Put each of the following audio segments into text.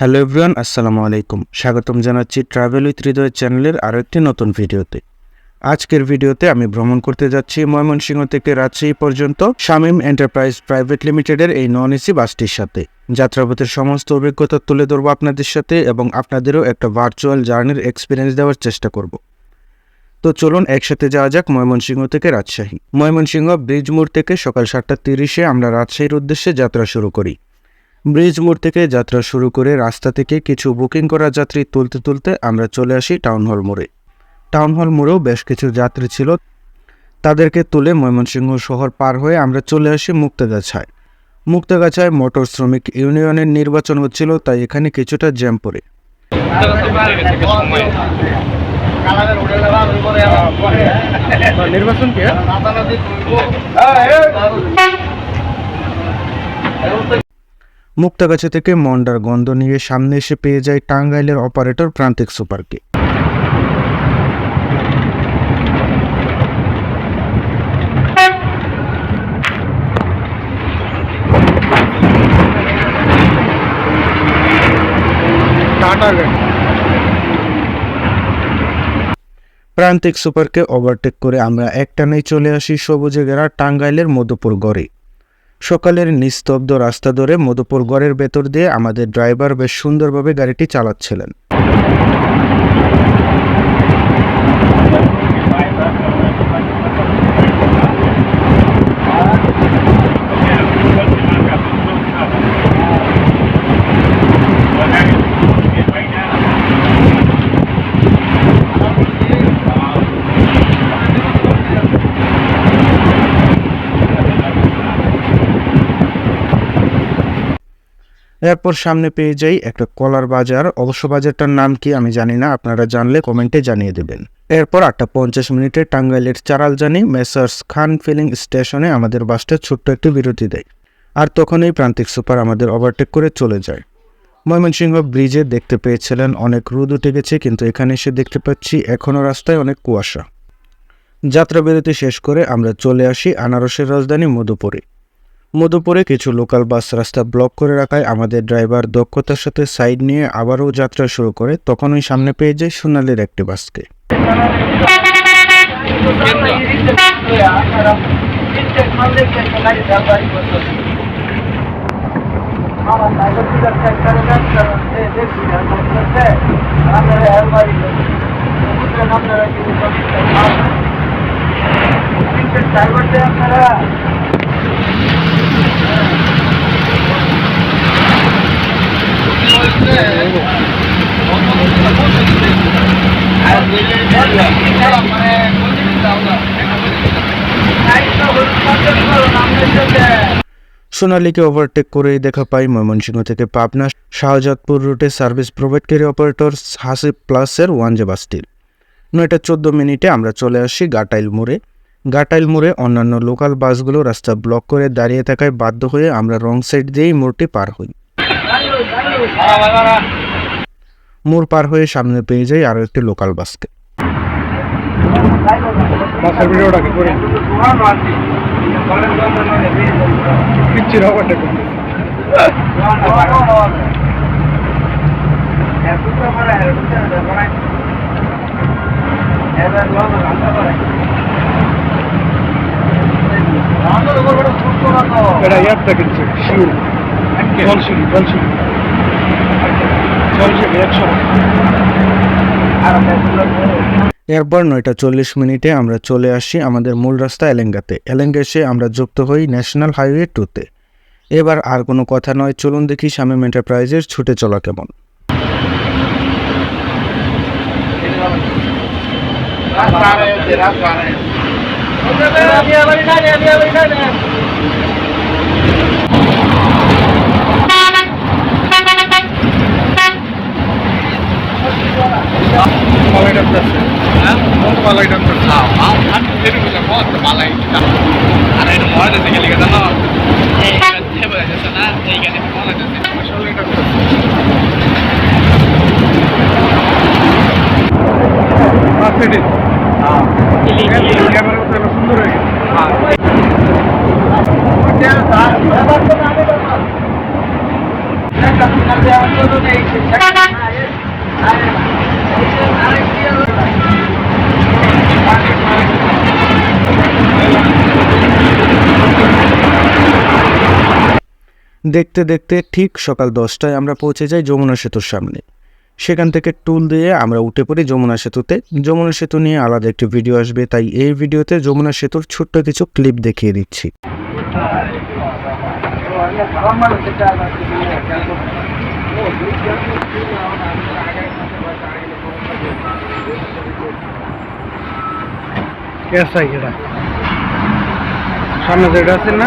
Hello everyone, আসসালামু আলাইকুম। স্বাগতম জানাচ্ছি ট্রাভেল উইথ হৃদয় চ্যানেলের আরও একটি নতুন ভিডিওতে। আজকের ভিডিওতে আমি ভ্রমণ করতে যাচ্ছি ময়মনসিংহ থেকে রাজশাহী পর্যন্ত শামীম এন্টারপ্রাইজ প্রাইভেট লিমিটেডের এই নন এসি বাসটির সাথে। যাত্রাপথের সমস্ত অভিজ্ঞতা তুলে ধরবো আপনাদের সাথে এবং আপনাদেরও একটা ভার্চুয়াল জার্নির এক্সপিরিয়েন্স দেওয়ার চেষ্টা করব। তো চলুন একসাথে যাওয়া যাক ময়মনসিংহ থেকে রাজশাহী। ময়মনসিংহ ব্রিজ মোড় থেকে সকাল সাতটা তিরিশে আমরা রাজশাহীর উদ্দেশ্যে যাত্রা শুরু করি। ব্রিজ মোড় থেকে যাত্রা শুরু করে রাস্তা থেকে কিছু বুকিং করা যাত্রী তুলতে তুলতে আমরা চলে আসি টাউন হল মোড়ে। টাউন হল মোড়েও বেশ কিছু যাত্রী ছিল। তাদেরকে তুলে ময়মনসিংহ শহর পার হয়ে আমরা চলে আসি মুক্তাগাছায়। মুক্তাগাছায় মোটর শ্রমিক ইউনিয়নের নির্বাচন হচ্ছিল তাই এখানে কিছুটা জ্যাম পড়ে। নির্বাচন কে? মুক্তাগাছা থেকে মন্ডার গন্ধ নিয়ে সামনে এসে পেয়ে যায় টাঙ্গাইলের অপারেটর প্রান্তিক সুপারকে। প্রান্তিক সুপারকে ওভারটেক করে আমরা একটানেই চলে আসি সবুজে ঘেরা টাঙ্গাইলের মধুপুর গড়ে। সকালের নিস্তব্ধ রাস্তা ধরে মধুপুর গড়ের ভেতর দিয়ে আমাদের ড্রাইভার বেশ সুন্দরভাবে গাড়িটি চালাচ্ছিলেন। এরপর সামনে পেয়ে যাই একটা কলার বাজার। অবশ্য বাজারটার নাম কি আমি জানি না, আপনারা জানলে কমেন্টে জানিয়ে দেবেন। এরপর আটটা পঞ্চাশ মিনিটে টাঙ্গাইলের চারালজানি মেসার্স খান ফিলিং স্টেশনে আমাদের বাসটা ছোট্ট একটি বিরতি দেয়। আর তখনই প্রান্তিক সুপার আমাদের ওভারটেক করে চলে যায়। ময়মনসিংহ ব্রিজে দেখতে পেয়েছিলেন অনেক রোদ উঠে গেছে, কিন্তু এখানে এসে দেখতে পাচ্ছি এখনও রাস্তায় অনেক কুয়াশা। যাত্রা বিরতি শেষ করে আমরা চলে আসি আনারসের রাজধানী মধুপুরে। মধুপুরে কিছু লোকাল বাস রাস্তা ব্লক করে রাখায় আমাদের ড্রাইভার দক্ষতার সাথে সাইড নিয়ে আবারও যাত্রা শুরু করে, তখনই সামনে পেয়ে যায় সোনালির একটি বাসকে। আপনারা সোনালীকে ওভারটেক করেই দেখা পাই ময়মনসিংহ থেকে পাবনা, শাহজাদপুর রুটে সার্ভিস প্রোভাইডকারী অপারেটর হাসিব প্লাসের ওয়ান জে বাসটির। নয়টা চোদ্দ মিনিটে আমরা চলে আসি গাটাইল মোড়ে। গাটাইল মোড়ে অন্যান্য লোকাল বাসগুলো রাস্তা ব্লক করে দাঁড়িয়ে থাকায় বাধ্য হয়ে আমরা রং সাইড দিয়েই মোড়টি পার হই। মোড় পার হয়ে সামনে পেয়ে যাই আরও একটি লোকাল বাসকে এটা ইয়ার কিনছে শিউর জলসিঁড়ি একশো এরপর নয়টা চল্লিশ মিনিটে আমরা চলে আসি আমাদের মূল রাস্তা এলেঙ্গাতে। এলেঙ্গা এসে আমরা যুক্ত হই ন্যাশনাল হাইওয়ে টুতে। এবার আর কোনো কথা নয়, চলুন দেখি শামীম এন্টারপ্রাইজের ছুটে চলা কেমন। মালাইটা আছে। মালাইটা মার্সিডিজ ক্যামেরা সুন্দর হয়ে গেছে। দেখতে দেখতে ঠিক সকাল দশটায় আমরা পৌঁছে যাই যমুনা সেতুর সামনে। সেখান থেকে টুল দিয়ে আমরা উঠে পড়ি যমুনা সেতুতে। যমুনা সেতু নিয়ে আলাদা একটি ভিডিও আসবে, তাই এই ভিডিওতে যমুনা সেতুর ছোট্ট কিছু ক্লিপ দেখিয়ে দিচ্ছি। সামনে যেটা আছে না?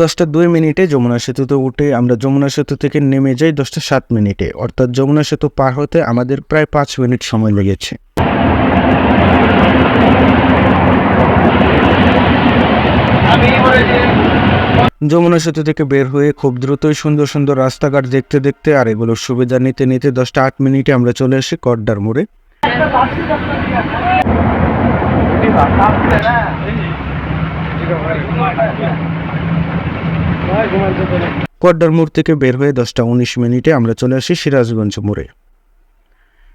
দশটা দুই মিনিটে যমুনা সেতুতে উঠে আমরা যমুনা সেতু থেকে নেমে যাই দশটা সাত মিনিটে। অর্থাৎ যমুনা সেতু পার হতে আমাদের প্রায় পাঁচ মিনিট সময় লেগেছে। যমুনা সেতু থেকে বের হয়ে খুব দ্রুতই সুন্দর সুন্দর রাস্তাঘাট দেখতে দেখতে আর এগুলোর সুবিধা নিতে নিতে দশটা আট মিনিটে আমরা চলে আসি কড্ডার মোড়ে। কড্ডার মোড় থেকে বের হয়ে দশটা উনিশ মিনিটে আমরা চলে আসি সিরাজগঞ্জ মোড়ে।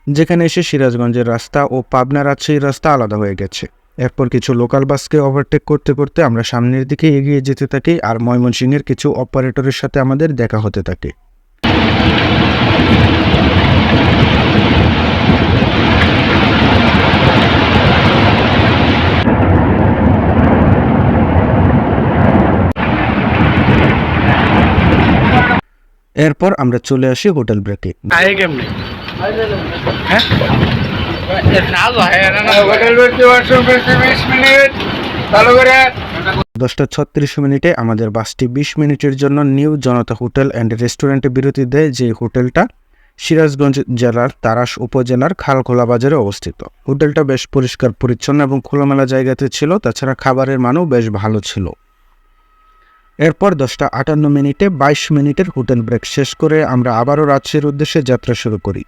যেখানে এসে সিরাজগঞ্জের রাস্তা ও পাবনা রাজশাহীর রাস্তা আলাদা হয়ে গেছে। এরপর কিছু লোকাল বাসকে ওভারটেক করতে করতে আমরা সামনের দিকে এগিয়ে যেতে থাকি আর ময়মনসিংহের কিছু অপারেটরের সাথে আমাদের দেখা হতে থাকে। এরপর আমরা চলে আসি হোটেল ব্রেকে। করে। দশটা ছত্রিশ মিনিটে আমাদের বাসটি বিশ মিনিটের জন্য নিউ জনতা হোটেল অ্যান্ড রেস্টুরেন্টে বিরতি দেয় যে হোটেলটা সিরাজগঞ্জ জেলার তারাস উপজেলার খালখোলা বাজারে অবস্থিত। হোটেলটা বেশ পরিষ্কার পরিচ্ছন্ন এবং খোলামেলা জায়গাতে ছিল তাছাড়া খাবারের মানও বেশ ভালো ছিল। এরপর দশটা আটান্ন মিনিটে বাইশ মিনিটের হোটেল ব্রেক শেষ করে আমরা আবারও রাজশাহীর উদ্দেশ্যে যাত্রা শুরু করি।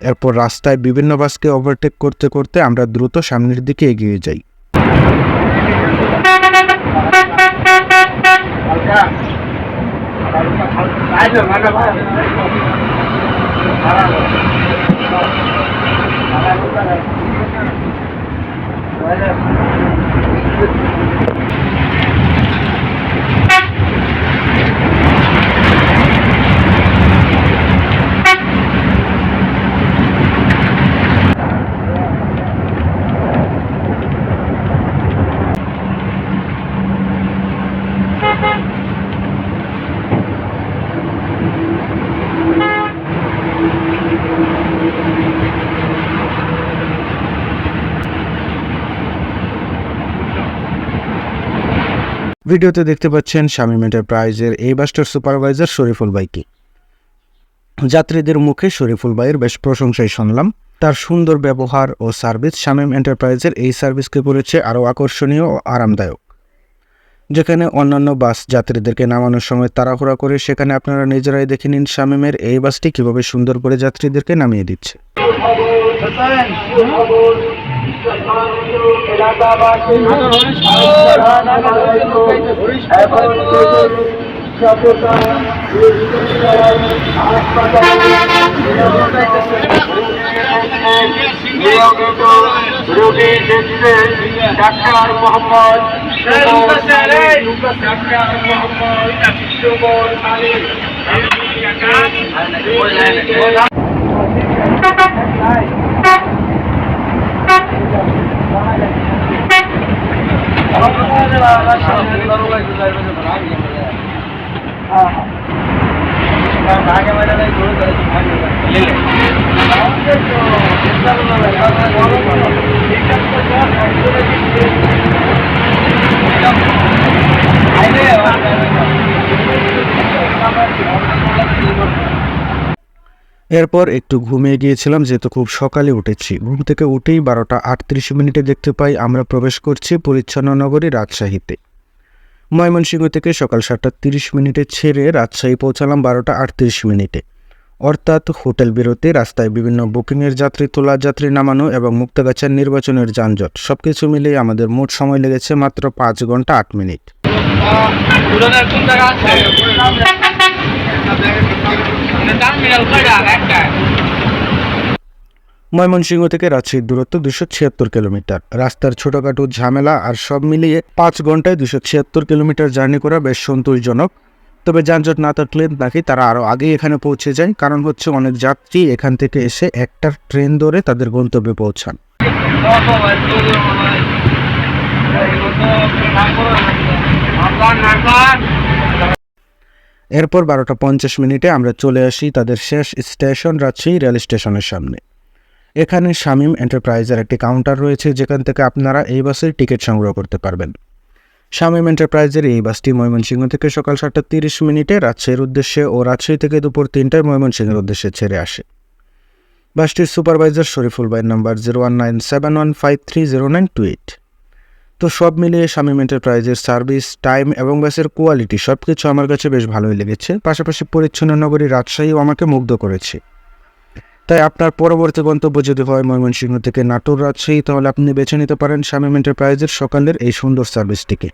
এরপর রাস্তায় বিভিন্ন বাসকে ওভারটেক করতে করতে আমরা দ্রুত সামনের দিকে এগিয়ে যাই। Thank you. ভিডিওতে দেখতে পাচ্ছেন শামীম এন্টারপ্রাইজের এই বাসটার সুপারভাইজার শরীফুল ভাইকে। যাত্রীদের মুখে শরীফুল ভাইয়ের বেশ প্রশংসাই শুনলাম। তার সুন্দর ব্যবহার ও সার্ভিস শামীম এন্টারপ্রাইজের এই সার্ভিসকে করেছে আরও আকর্ষণীয় ও আরামদায়ক। যেখানে অন্যান্য বাস যাত্রীদেরকে নামানোর সময় তাড়াহুড়া করে সেখানে আপনারা নিজেরাই দেখে নিন শামীমের এই বাসটি কীভাবে সুন্দর করে যাত্রীদেরকে নামিয়ে দিচ্ছে। রোগী দেখছেন ডাক্তার মোহাম্মদ ডাক্তার মোহাম্মদ এরপর একটু ঘুমিয়ে গিয়েছিলাম, যেহেতু খুব সকালে উঠেছি। ঘুম থেকে উঠেই বারোটা আটত্রিশ মিনিটে দেখতে পাই আমরা প্রবেশ করছি পরিচ্ছন্ন নগরী রাজশাহীতে। ময়মনসিংহ থেকে সকাল সাতটা তিরিশ মিনিটে ছেড়ে রাজশাহী পৌঁছালাম বারোটা আটত্রিশ মিনিটে। অর্থাৎ হোটেল বেরোতে, রাস্তায় বিভিন্ন বুকিংয়ের যাত্রী, তোলা যাত্রী নামানো এবং মুক্তাগাছার নির্বাচনের যানজট। সবকিছু মিলিয়ে আমাদের মোট সময় লেগেছে মাত্র পাঁচ ঘণ্টা আট মিনিট। ময়মনসিংহ থেকে রাজশাহীর দূরত্ব দুশো ছিয়াত্তর কিলোমিটার। রাস্তার ছোটখাটো ঝামেলা আর সব মিলিয়ে পাঁচ ঘন্টায় দুশো ছিয়াত্তর কিলোমিটার জার্নি করা বেশ সন্তোষজনক। তবে যানজট না থাকলে নাকি তারা আরও আগেই এখানে পৌঁছে যায়। কারণ হচ্ছে অনেক যাত্রী এখান থেকে এসে একটা ট্রেন ধরে তাদের গন্তব্যে পৌঁছান। এরপর বারোটা পঞ্চাশ মিনিটে আমরা চলে আসি তাদের শেষ স্টেশন রাজশাহী রেল স্টেশনের সামনে। এখানে শামীম এন্টারপ্রাইজের একটি কাউন্টার রয়েছে, যেখান থেকে আপনারা এই বাসের টিকিট সংগ্রহ করতে পারবেন। শামীম এন্টারপ্রাইজের এই বাসটি ময়মনসিংহ থেকে সকাল সাতটা তিরিশ মিনিটে রাজশাহীর উদ্দেশ্যে ও রাজশাহী থেকে দুপুর তিনটায় ময়মনসিংহের উদ্দেশ্যে ছেড়ে আসে। বাসটির সুপারভাইজার শরীফুল ভাইয়ের number zero one nine seven one five three zero nine two eight. তো সব মিলিয়ে শামীম এন্টারপ্রাইজের সার্ভিস, টাইম এবং বাসের কোয়ালিটি সব কিছু আমার কাছে বেশ ভালোই লেগেছে। পাশাপাশি পরিচ্ছন্ন নগরী রাজশাহীও আমাকে মুগ্ধ করেছে। তাই আপনার পরবর্তী গন্তব্য যদি হয় ময়মনসিংহ থেকে নাটোর রাজশাহী, তাহলে আপনি বেছে নিতে পারেন শামীম এন্টারপ্রাইজের সকালের এই সুন্দর সার্ভিসটিকে।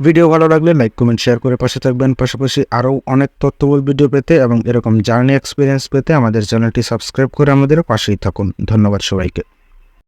ভিডিও ভালো লাগলে লাইক, কমেন্ট, শেয়ার করে পাশে থাকবেন। পাশাপাশি আরও অনেক তথ্যবল ভিডিও পেতে এবং এরকম জার্নি এক্সপিরিয়েন্স পেতে আমাদের চ্যানেলটি সাবস্ক্রাইব করে আমাদের পাশেই থাকুন। ধন্যবাদ সবাইকে।